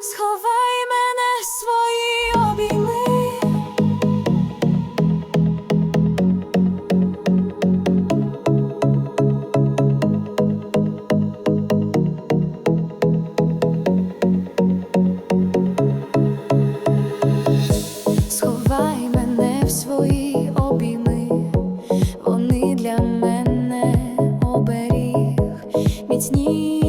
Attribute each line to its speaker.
Speaker 1: сховай мене свої обійми. Сховай мене в свої обійми, вони для мене оберіг міцні.